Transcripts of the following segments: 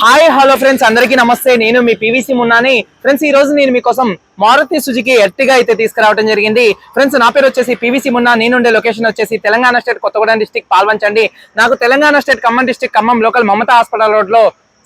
Hi hello friends అందరికీ నమస్తే. నేను మీ పీవీసీ మున్నాని. ఫ్రెండ్స్ ఈ రోజు నేను మీకోసం మారుతి సుజుకి ఎర్టిగా అయితే తీసుకురావడం జరిగింది. ఫ్రెండ్స్ నా పేరు వచ్చేసి పీవీసీ మున్నా. నేనుండే లొకేషన్ వచ్చేసి తెలంగాణ స్టేట్ కొత్తగూడెం డిస్టిక్ పాల్వంచండి. నాకు Telangana state Khammam district Khammam local Mamata hospital రోడ్లో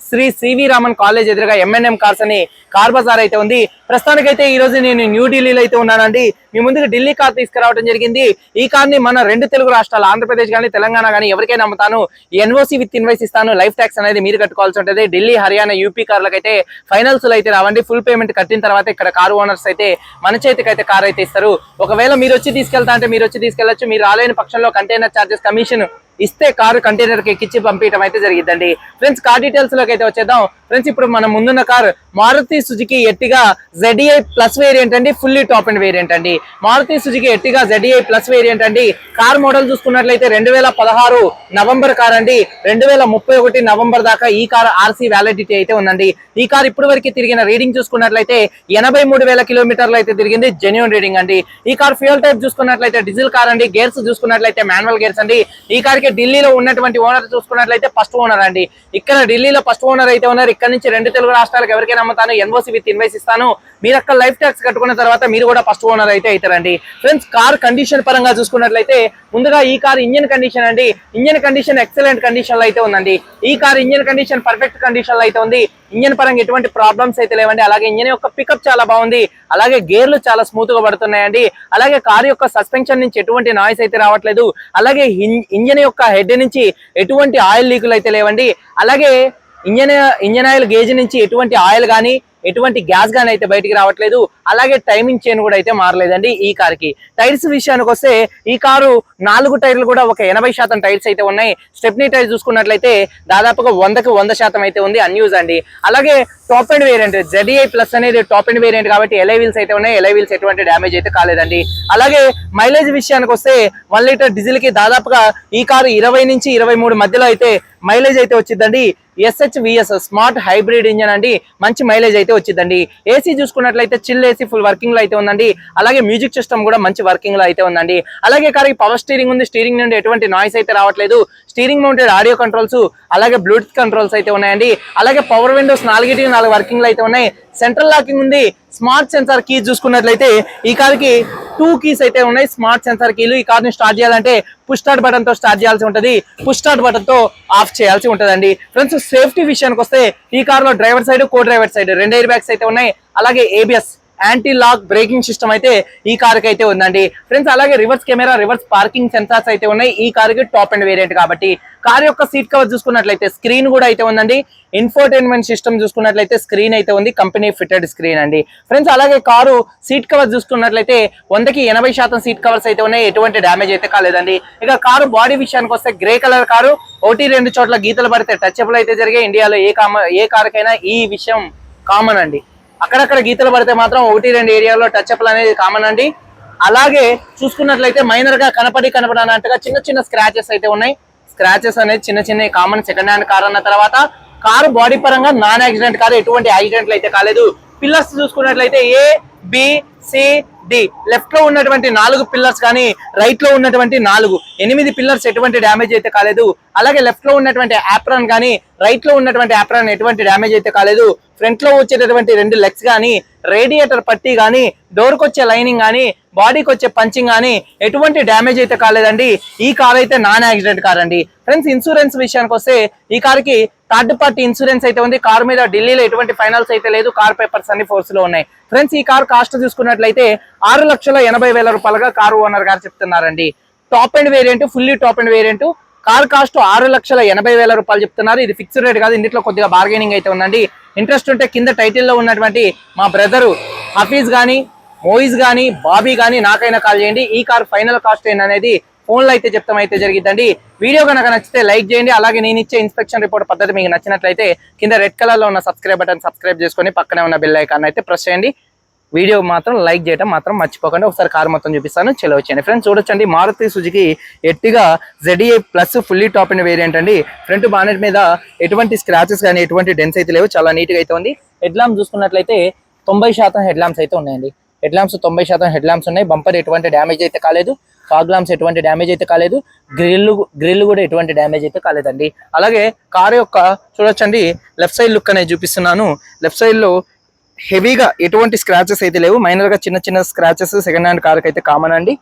Shri C V Raman college ఎదురుగా ఎంఎన్ఎం కార్స్ అని కార్ బజార్ అయితే ఉంది. ప్రస్తుతానికైతే ఈ రోజు నేను న్యూఢిల్లీలో అయితే ఉన్నానండి. మీ ముందుకు ఢిల్లీ కార్ తీసుకురావడం జరిగింది. ఈ కార్ని మన రెండు తెలుగు రాష్ట్రాలు ఆంధ్రప్రదేశ్ కానీ తెలంగాణ కానీ ఎవరికైనా అమ్ముతాను. ఎన్ఓసి విత్ ఇన్వైస్ ఇస్తాను. లైఫ్ ట్యాక్స్ అనేది మీరు కట్టుకోవాల్సి ఉంటుంది. ఢిల్లీ హర్యానా యూపీ కార్లకు అయితే ఫైనల్స్ అయితే రావండి. ఫుల్ పేమెంట్ కట్టిన తర్వాత ఇక్కడ కారు ఓనర్స్ అయితే మన చేతికి అయితే కార్ అయితే ఇస్తారు. ఒకవేళ మీరు వచ్చి తీసుకెళ్తా అంటే మీరు వచ్చి తీసుకెళ్ళొచ్చు మీరు రాలేని పక్షంలో కంటైనర్ చార్జెస్ కమిషన్ ఇస్తే కారు కంటైనర్కి ఎక్కించి పంపించడం అయితే జరిగిందండి ఫ్రెండ్స్ కార్ డీటెయిల్స్లోకి అయితే వచ్చేద్దాం. ఫ్రెండ్స్ ఇప్పుడు మనం ముందున్న car Maruti Suzuki Ertiga ZDI plus variant అండి ఫుల్లీ టాప్ అండ్ వేరియంట్ అండి. Maruti Suzuki Ertiga ZDI plus variant అండి. కార్ మోడల్ చూసుకున్నట్లయితే రెండు వేల పదహారు నవంబర్ కార్ అండి. రెండు వేల ముప్పై ఒకటి నవంబర్ దాకా ఈ కార్ ఆర్సీ వ్యాలిడిటీ అయితే ఉందండి. ఈ కార్ ఇప్పటి వరకు తిరిగిన రీడింగ్ చూసుకున్నట్లయితే ఎనభై మూడు వేల కిలోమీటర్లు అయితే తిరిగింది. జెన్యున్ రీడింగ్ అండి. ఈ కార్ ఫ్యూయల్ టైప్ చూసుకున్నట్లయితే డీజిల్ కార్ అండి. గేర్స్ చూసుకున్నట్లయితే మాన్యువల్ గేర్స్ అండి. ఈ కార్కి ఢిల్లీలో ఉన్నటువంటి ఓనర్ చూసుకున్నట్లయితే ఫస్ట్ ఓనర్ అండి. ఇక్కడ ఢిల్లీలో ఫస్ట్ ఓనర్ అయితే ఉన్నారు. ఇక్కడ నుంచి రెండు తెలుగు రాష్ట్రాలకు ఎవరికైనా అమ్ముతాను? ఎన్ఓసి విత్ ఇన్వైస్ ఇస్తాను. మీరు అక్కడ లైఫ్ ట్యాక్స్ కట్టుకున్న తర్వాత మీరు కూడా ఫస్ట్ ఓనర్ అయితే అవుతారండి. ఫ్రెండ్స్ కార్ కండిషన్ పరంగా చూసుకున్నట్లయితే ముందుగా ఈ కార్ ఇంజన్ కండిషన్ అండి. ఇంజన్ కండిషన్ ఎక్సలెంట్ కండిషన్లో అయితే ఉందండి. ఈ కార్ ఇంజన్ కండిషన్ పర్ఫెక్ట్ కండిషన్లో అయితే ఉంది. ఇంజన్ పరంగా ఎటువంటి ప్రాబ్లమ్స్ అయితే లేవండి. అలాగే ఇంజన్ యొక్క పికప్ చాలా బాగుంది. అలాగే గేర్లు చాలా స్మూత్గా పడుతున్నాయండి. అలాగే కార్ యొక్క సస్పెన్షన్ నుంచి ఎటువంటి నాయిస్ అయితే రావట్లేదు. అలాగే ఇంజన్ యొక్క హెడ్ నుంచి ఎటువంటి ఆయిల్ లీకులు అయితే లేవండి. అలాగే ఇంజన్ ఇంజన్ ఆయిల్ గేజ్ నుంచి ఎటువంటి ఆయిల్ కానీ ఎటువంటి గ్యాస్ గానీ అయితే బయటికి రావట్లేదు. అలాగే టైమింగ్ చైన్ కూడా అయితే మారలేదండి ఈ కార్కి టైర్స్ విషయానికి వస్తే ఈ కారు నాలుగు టైర్లు కూడా ఒక ఎనభై శాతం టైర్స్ అయితే ఉన్నాయి. స్టెప్నీ టైర్ చూసుకున్నట్లయితే దాదాపుగా వందకు వంద శాతం అయితే ఉంది అన్యూజ్ అండి. అలాగే top end variant ZDI plus అనేది టాప్ అండ్ వేరియంట్ కాబట్టి ఎలై వీల్స్ అయితే ఉన్నాయి. ఎలై వీల్స్ ఎటువంటి డ్యామేజ్ అయితే కాలేదండి. అలాగే మైలేజ్ విషయానికి వస్తే వన్ లీటర్ డీజిల్కి దాదాపుగా ఈ కారు ఇరవై నుంచి ఇరవై మూడు మధ్యలో అయితే మైలేజ్ అయితే వచ్చిందండి. SH VS smart hybrid engine అండి. మంచి మైలేజ్ అయితే వచ్చిందండి. ఏసీ చూసుకున్నట్లయితే చిల్ ఏసీ ఫుల్ వర్కింగ్లో అయితే ఉందండి. అలాగే మ్యూజిక్ సిస్టమ్ కూడా మంచి వర్కింగ్లో అయితే ఉందండి. అలాగే కార్ పవర్ స్టీరింగ్ ఉంది. స్టీరింగ్ నుండి ఎటువంటి నాయిస్ అయితే రావట్లేదు. స్టీరింగ్ మౌంటెడ్ ఆడియో కంట్రోల్స్ అలాగే బ్లూటూత్ కంట్రోల్స్ అయితే ఉన్నాయండి. అలాగే పవర్ విండోస్ నాలుగిటి నాలుగు వర్కింగ్లో అయితే ఉన్నాయి. సెంట్రల్ లాకింగ్ ఉంది. స్మార్ట్ సెన్సార్ కీ చూసుకున్నట్లయితే ఈ కార్కి టూ కీస్ అయితే ఉన్నాయి. స్మార్ట్ సెన్సార్ కీలు ఈ కార్ని స్టార్ట్ చేయాలంటే పుష్ స్టార్ట్ బటన్తో స్టార్ట్ చేయాల్సి ఉంటది. పుష్ స్టార్ట్ బటన్తో ఆఫ్ చేయాల్సి ఉంటదండి. ఫ్రెండ్స్ సేఫ్టీ విషయానికి వస్తే ఈ కార్లో driver side co driver side రెండు ఎయిర్ బ్యాగ్స్ అయితే ఉన్నాయి. అలాగే ABS anti lock braking system అయితే ఈ కార్కి అయితే ఉందండి. ఫ్రెండ్స్ అలాగే reverse camera reverse parking sensors అయితే ఉన్నాయి. ఈ కార్కి టాప్ అండ్ వేరియంట్ కాబట్టి కార్ యొక్క సీట్ కవర్ చూసుకున్నట్లయితే స్క్రీన్ కూడా అయితే ఉందండి. ఇన్ఫోటైన్మెంట్ సిస్టమ్ చూసుకున్నట్లయితే స్క్రీన్ అయితే ఉంది. కంపెనీ ఫిటెడ్ స్క్రీన్ అండి. ఫ్రెండ్స్ అలాగే కారు సీట్ కవర్ చూసుకున్నట్లయితే వందకి ఎనభై శాతం సీట్ కవర్స్ అయితే ఉన్నాయి. ఎటువంటి డ్యామేజ్ అయితే కాలేదండి. ఇక కారు బాడీ విషయానికి వస్తే గ్రే కలర్ కారు. ఒకటి రెండు చోట్ల గీతలు పడితే టచబుల్ అయితే జరిగే. ఇండియాలో ఏ కామ ఏ కారుకైనా ఈ విషయం కామన్ అండి. అక్కడక్కడ గీతలు పడితే మాత్రం ఒకటి రెండు ఏరియాలో టచ్ అప్లు అనేది కామన్ అండి. అలాగే చూసుకున్నట్లయితే మైనర్గా కనపడి కనపడనట్టుగా చిన్న చిన్న స్క్రాచెస్ అయితే ఉన్నాయి. స్క్రాచెస్ అనేది చిన్న చిన్న కామన్ సెకండ్ హ్యాండ్ కార్ అన్న తర్వాత కారు బాడీ పరంగా నాన్ యాక్సిడెంట్ కారు ఎటువంటి యాక్సిడెంట్లు అయితే కాలేదు. పిల్లర్స్ చూసుకున్నట్లయితే ఏ బి సి డి. లెఫ్ట్లో ఉన్నటువంటి నాలుగు పిల్లర్స్ కానీ రైట్లో ఉన్నటువంటి నాలుగు. ఎనిమిది పిల్లర్స్ ఎటువంటి డ్యామేజ్ అయితే కాలేదు. అలాగే లెఫ్ట్లో ఉన్నటువంటి యాప్రాన్ కానీ రైట్లో ఉన్నటువంటి యాప్రాన్ ఎటువంటి డ్యామేజ్ అయితే కాలేదు. ఫ్రంట్లో వచ్చేటటువంటి రెండు లెగ్స్ కానీ రేడియేటర్ పట్టి కానీ డోర్కి వచ్చే లైనింగ్ కానీ బాడీకి వచ్చే పంచింగ్ కానీ ఎటువంటి డ్యామేజ్ అయితే కాలేదండి. ఈ కార్ అయితే నాన్ యాక్సిడెంట్ కార్ అండి. ఫ్రెండ్స్ ఇన్సూరెన్స్ విషయానికి వస్తే ఈ కార్కి థర్డ్ పార్టీ ఇన్సూరెన్స్ అయితే ఉంది. కార్ మీద ఢిల్లీలో ఎటువంటి ఫైనల్స్ అయితే లేదు. కార్ పేపర్స్ అన్ని ఫోర్స్లో ఉన్నాయి. ఫ్రెండ్స్ ఈ కార్ కాస్ట్ చూసుకున్నట్లయితే ఆరు లక్షల ఎనభై వేల రూపాయలుగా కారు ఓనర్ గారు చెప్తున్నారండి. Top end variant fully top end variant. Car cost ఆరు లక్షల ఎనభై వేల రూపాయలు చెప్తున్నారు. ఇది ఫిక్స్డ్ రేట్ కాదు. ఇందులో కొద్దిగా బార్గెనింగ్ అయితే ఉందండి. ఇంట్రెస్ట్ ఉంటే కింద టైటిల్లో ఉన్నటువంటి మా బ్రదరు హఫీజ్ కానీ మోయిజ్ కానీ బాబీ కానీ నాకైనా కాల్ చేయండి. ఈ కార్ ఫైనల్ కాస్ట్ ఏంటనేది ఫోన్లో అయితే చెప్తాం అయితే జరిగిద్దండి. వీడియో కనుక నచ్చితే లైక్ చేయండి. అలాగే నేను ఇచ్చే ఇన్స్పెక్షన్ రిపోర్ట్ పద్ధతి మీకు నచ్చినట్లయితే కింద రెడ్ కలర్లో ఉన్న సబ్స్క్రైబ్ బటన్ సబ్స్క్రైబ్ చేసుకొని పక్కనే ఉన్న బెల్ ఐకాన్ అయితే ప్రెస్ చేయండి. వీడియో మాత్రం లైక్ చేయడం మాత్రం మర్చిపోకండి. ఒకసారి కార్ మొత్తం చూపిస్తాను. చెలో వచ్చేయండి. ఫ్రెండ్స్ చూడొచ్చండి. Maruti Suzuki Ertiga ZDI plus fully top end variant అండి. ఫ్రంట్ బానెట్ మీద ఎటువంటి స్క్రాచెస్ కానీ ఎటువంటి డెన్స్ అయితే లేవు. చాలా నీట్గా అయితే ఉంది. హెడ్ ల్యాంప్ చూసుకున్నట్లయితే తొంభై శాతం హెడ్ ల్యాంప్స్ అయితే ఉన్నాయండి. హెడ్ ల్యాంప్స్ తొంభై శాతం హెడ్ ల్యాంప్స్ ఉన్నాయి. బంపర్ ఎటువంటి డ్యామేజ్ అయితే కాలేదు. ఫాగ్ లాంప్స్ ఎటువంటి డ్యామేజ్ అయితే కాలేదు గ్రిల్ గ్రిల్ కూడా ఎటువంటి డ్యామేజ్ అయితే కాలేదండి. అలాగే కార్ యొక్క చూడొచ్చండి లెఫ్ట్ సైడ్ లుక్ అనేది చూపిస్తున్నాను. లెఫ్ట్ సైడ్లో హెవీగా ఎటువంటి స్క్రాచెస్ అయితే లేవు. మైనర్గా చిన్న చిన్న స్క్రాచెస్ సెకండ్ హ్యాండ్ కార్ అయితే కామన్ అండి.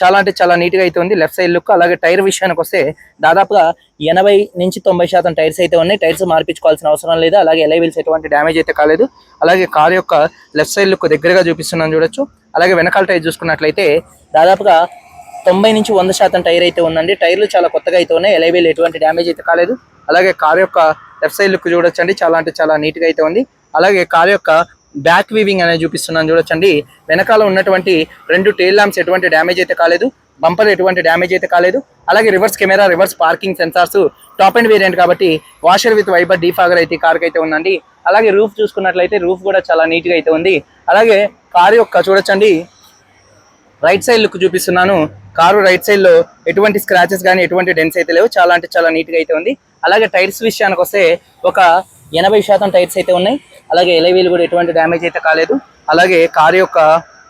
చాలా అంటే చాలా నీట్గా అయితే ఉంది లెఫ్ట్ సైడ్ లుక్. అలాగే టైర్ విషయానికి వస్తే దాదాపుగా ఎనభై నుంచి తొంభై శాతం టైర్స్ అయితే ఉన్నాయి. టైర్స్ మార్పించుకోవాల్సిన అవసరం లేదు. అలాగే ఎలైవిల్స్ ఎటువంటి డ్యామేజ్ అయితే కాలేదు. అలాగే కార్ యొక్క లెఫ్ట్ సైడ్ లుక్ దగ్గరగా చూపిస్తున్నాను చూడొచ్చు. అలాగే వెనకాల టైర్ చూసుకున్నట్లయితే దాదాపుగా తొంభై నుంచి వంద శాతం టైర్ అయితే ఉందండి. టైర్లు చాలా కొత్తగా అయితే ఉన్నాయి. ఎలై ఎటువంటి డ్యామేజ్ అయితే కాలేదు. అలాగే కార్ యొక్క లెఫ్ట్ సైడ్ లుక్ చూడొచ్చండి. చాలా అంటే చాలా నీట్గా అయితే ఉంది. అలాగే కార్ యొక్క బ్యాక్ వీవింగ్ అనేది చూపిస్తున్నాను చూడొచ్చండి. వెనకాల ఉన్నటువంటి రెండు టైల్ ల్యాంప్స్ ఎటువంటి డ్యామేజ్ అయితే కాలేదు. బంపర్ ఎటువంటి డ్యామేజ్ అయితే కాలేదు. అలాగే reverse camera reverse parking sensors top end variant కాబట్టి వాషర్ విత్ వైబర్ డీఫాగర్ అయితే కార్ అయితే ఉందండి. అలాగే రూఫ్ చూసుకున్నట్లయితే రూఫ్ కూడా చాలా నీట్గా అయితే ఉంది. అలాగే కార్ యొక్క చూడొచ్చండి. రైట్ సైడ్ లుక్ చూపిస్తున్నాను. కారు రైట్ సైడ్లో ఎటువంటి స్క్రాచెస్ కానీ ఎటువంటి డెన్స్ అయితే లేవు. చాలా అంటే చాలా నీట్గా అయితే ఉంది. అలాగే టైర్స్ విషయానికి వస్తే ఒక ఎనభై శాతం టైర్స్ అయితే ఉన్నాయి. అలాగే ఎలవీలు కూడా ఎటువంటి డ్యామేజ్ అయితే కాలేదు. అలాగే కారు యొక్క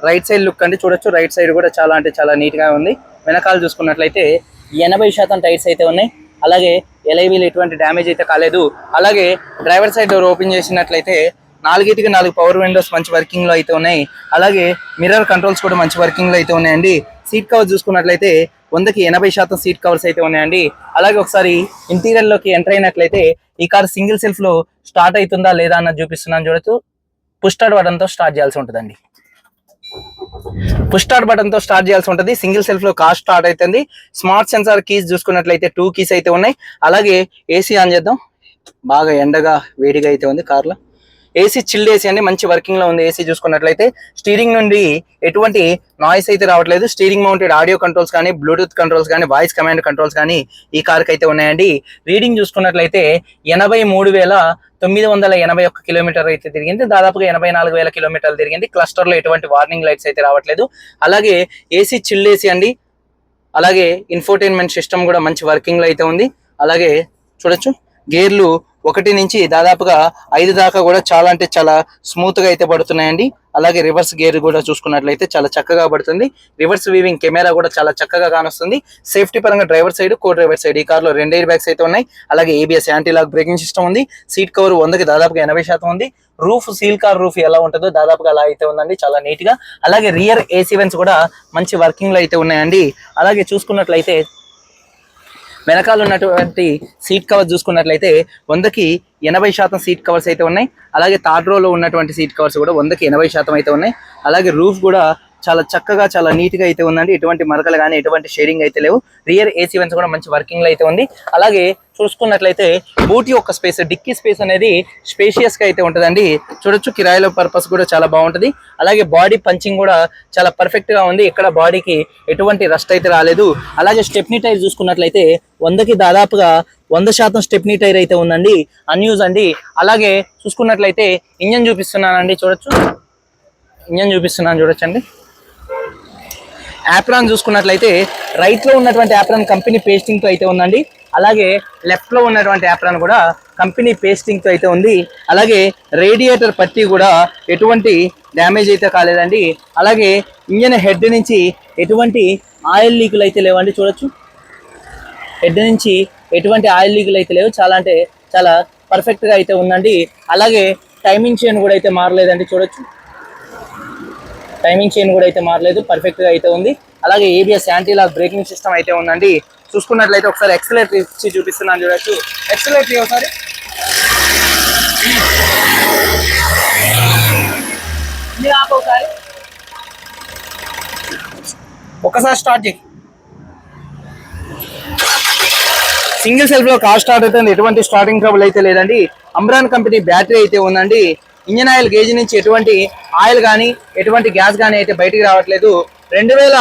రైట్ సైడ్ లుక్ అంటే చూడొచ్చు. రైట్ సైడ్ కూడా చాలా అంటే చాలా నీట్గా ఉంది. వెనకాల చూసుకున్నట్లయితే ఎనభై శాతం టైర్స్ అయితే ఉన్నాయి. అలాగే ఎలైవీలు ఎటువంటి డ్యామేజ్ అయితే కాలేదు. అలాగే డ్రైవర్ సైడ్ డోర్ ఓపెన్ చేసినట్లయితే నాలుగిటికి నాలుగు పవర్ విండోస్ మంచి వర్కింగ్లో అయితే ఉన్నాయి. అలాగే మిర్రర్ కంట్రోల్స్ కూడా మంచి వర్కింగ్లో అయితే ఉన్నాయండి. సీట్ కవర్ చూసుకున్నట్లయితే వందకి ఎనభై శాతం సీట్ కవర్స్ అయితే ఉన్నాయండి. అలాగే ఒకసారి ఇంటీరియర్లోకి ఎంటర్ అయినట్లయితే ఈ కార్ సింగిల్ సెల్ఫ్లో స్టార్ట్ అవుతుందా లేదా అన్నది చూపిస్తున్నాను చూడొచ్చు. పుష్టార్ట్ బటన్తో స్టార్ట్ చేయాల్సి ఉంటుందండి. పుష్టార్ట్ బటన్తో స్టార్ట్ చేయాల్సి ఉంటుంది. సింగిల్ సెల్ఫ్లో కార్ స్టార్ట్ అవుతుంది. స్మార్ట్ సెన్సార్ కీస్ చూసుకున్నట్లయితే టూ కీస్ అయితే ఉన్నాయి. అలాగే ఏసీ ఆన్ చేద్దాం. బాగా ఎండగా వేడిగా అయితే ఉంది కార్లో. ఏసీ చిల్డ్ ఏసీ అండి మంచి వర్కింగ్లో ఉంది ఏసీ చూసుకున్నట్లయితే స్టీరింగ్ నుండి ఎటువంటి నాయిస్ అయితే రావట్లేదు. స్టీరింగ్ మౌంటెడ్ ఆడియో కంట్రోల్స్ కానీ బ్లూటూత్ కంట్రోల్స్ కానీ వాయిస్ కమాండ్ కంట్రోల్స్ కానీ ఈ కార్కి అయితే ఉన్నాయండి. రీడింగ్ చూసుకున్నట్లయితే ఎనభై మూడు వేల తొమ్మిది వందల ఎనభై ఒక్క కిలోమీటర్ అయితే తిరిగింది. దాదాపుగా ఎనభై నాలుగు వేల కిలోమీటర్లు తిరిగింది. క్లస్టర్లో ఎటువంటి వార్నింగ్ లైట్స్ అయితే రావట్లేదు. అలాగే ఏసీ చిల్డ్ ఏసీ అండి. అలాగే ఇన్ఫోటైన్మెంట్ సిస్టమ్ కూడా మంచి వర్కింగ్లో అయితే ఉంది. అలాగే చూడొచ్చు. గేర్లు ఒకటి నుంచి దాదాపుగా ఐదు దాకా కూడా చాలా అంటే చాలా స్మూత్గా అయితే పడుతున్నాయండి. అలాగే రివర్స్ గేర్ కూడా చూసుకున్నట్లయితే చాలా చక్కగా పడుతుంది. రివర్స్ వీవింగ్ కెమెరా కూడా చాలా చక్కగా కానొస్తుంది. సేఫ్టీ పరంగా driver side co driver side ఈ కార్లో రెండు ఎయిర్ బ్యాగ్స్ అయితే ఉన్నాయి. అలాగే ABS anti lock braking system ఉంది. సీట్ కవర్ వందకి దాదాపుగా ఎనభై శాతం ఉంది. రూఫ్ సీల్ కార్ రూఫ్ ఎలా ఉంటుందో దాదాపుగా అలా అయితే ఉందండి. చాలా నీట్గా. అలాగే రియర్ ఏసీ వెన్స్ కూడా మంచి వర్కింగ్లో అయితే ఉన్నాయండి. అలాగే చూసుకున్నట్లయితే వెనకాల ఉన్నటువంటి సీట్ కవర్ చూసుకున్నట్లయితే వందకి ఎనభై శాతం సీట్ కవర్స్ అయితే ఉన్నాయి. అలాగే థర్డ్ రోలో ఉన్నటువంటి సీట్ కవర్స్ కూడా వందకి ఎనభై శాతం అయితే ఉన్నాయి. అలాగే రూఫ్ కూడా చాలా చక్కగా చాలా నీట్గా అయితే ఉందండి. ఎటువంటి మరకలు కానీ ఎటువంటి షేరింగ్ అయితే లేవు. రియర్ ఏసీ వెన్స్ కూడా మంచి వర్కింగ్లో అయితే ఉంది. అలాగే చూసుకున్నట్లయితే బూట్ యొక్క స్పేస్ డిక్కీ స్పేస్ అనేది స్పేషియస్గా అయితే ఉంటుందండి. చూడొచ్చు కిరాయిల పర్పస్ కూడా చాలా బాగుంటది. అలాగే బాడీ పంచింగ్ కూడా చాలా పర్ఫెక్ట్గా ఉంది. ఇక్కడ బాడీకి ఎటువంటి రస్ట్ అయితే రాలేదు. అలాగే స్టెప్నీ టైర్ చూసుకున్నట్లయితే వందకి దాదాపుగా వంద శాతం స్టెప్నీ టైర్ అయితే ఉందండి. అన్యూజ్ అండి. అలాగే చూసుకున్నట్లయితే ఇంజన్ చూపిస్తున్నానండి. చూడొచ్చు. ఇంజన్ చూపిస్తున్నాను చూడొచ్చండి. యాప్రాన్ చూసుకున్నట్లయితే రైట్లో ఉన్నటువంటి యాప్రాన్ కంపెనీ పేస్టింగ్తో అయితే ఉందండి. అలాగే లెఫ్ట్లో ఉన్నటువంటి యాప్రాన్ కూడా కంపెనీ పేస్టింగ్తో అయితే ఉంది. అలాగే రేడియేటర్ పట్టి కూడా ఎటువంటి డ్యామేజ్ అయితే కాలేదండి. అలాగే ఇంజన్ హెడ్ నుంచి ఎటువంటి ఆయిల్ లీకులు అయితే లేవండి చూడొచ్చు. హెడ్ నుంచి ఎటువంటి ఆయిల్ లీకులు అయితే లేవు. చాలా అంటే చాలా పర్ఫెక్ట్గా అయితే ఉందండి. అలాగే టైమింగ్ చైన్ కూడా అయితే మారలేదండి చూడొచ్చు. టైమింగ్ చైన్ కూడా అయితే మారలేదు పర్ఫెక్ట్గా అయితే ఉంది. అలాగే ABS anti lock braking system అయితే ఉందండి. చూసుకున్నట్లయితే ఒకసారి ఎక్సలేటర్ ఇచ్చి చూపిస్తున్నాను చూడొచ్చు. ఎక్సలేటర్ ఒకసారి. ఒకసారి. ఒకసారి స్టార్ట్ చేయి. సింగిల్ సెల్ఫ్లో కార్ స్టార్ట్ అవుతుంది. ఎటువంటి స్టార్టింగ్ ట్రబుల్ అయితే లేదండి. అంబ్రాన్ కంపెనీ బ్యాటరీ అయితే ఉందండి. ఇంజన్ ఆయిల్ గేజ్ నుంచి ఎటువంటి ఆయిల్ కానీ ఎటువంటి గ్యాస్ కానీ అయితే బయటికి రావట్లేదు. రెండు వేల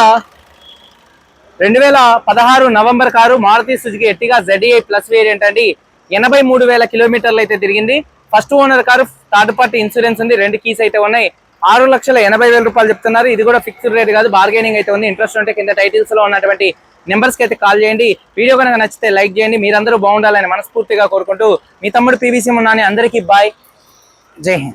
రెండు వేల పదహారు November car Maruti Suzuki Ertiga ZDI plus variant అండి. ఎనభై మూడు వేల కిలోమీటర్లు అయితే తిరిగింది. First owner car third party insurance ఉంది. రెండు కీస్ అయితే ఉన్నాయి. ఆరు లక్షల ఎనభై వేల రూపాయలు చెప్తున్నారు. ఇది కూడా ఫిక్స్డ్ రేట్ కాదు బార్గెనింగ్ అయితే ఉంది. ఇంట్రెస్ట్ ఉంటే కింద టైటిల్స్లో ఉన్నటువంటి నెంబర్స్కి అయితే కాల్ చేయండి. వీడియో కనుక నచ్చితే లైక్ చేయండి. మీరందరూ బాగుండాలని మనస్ఫూర్తిగా కోరుకుంటూ మీ తమ్ముడు పీవీసీ ఉన్నాని. అందరికీ బాయ్ Sí.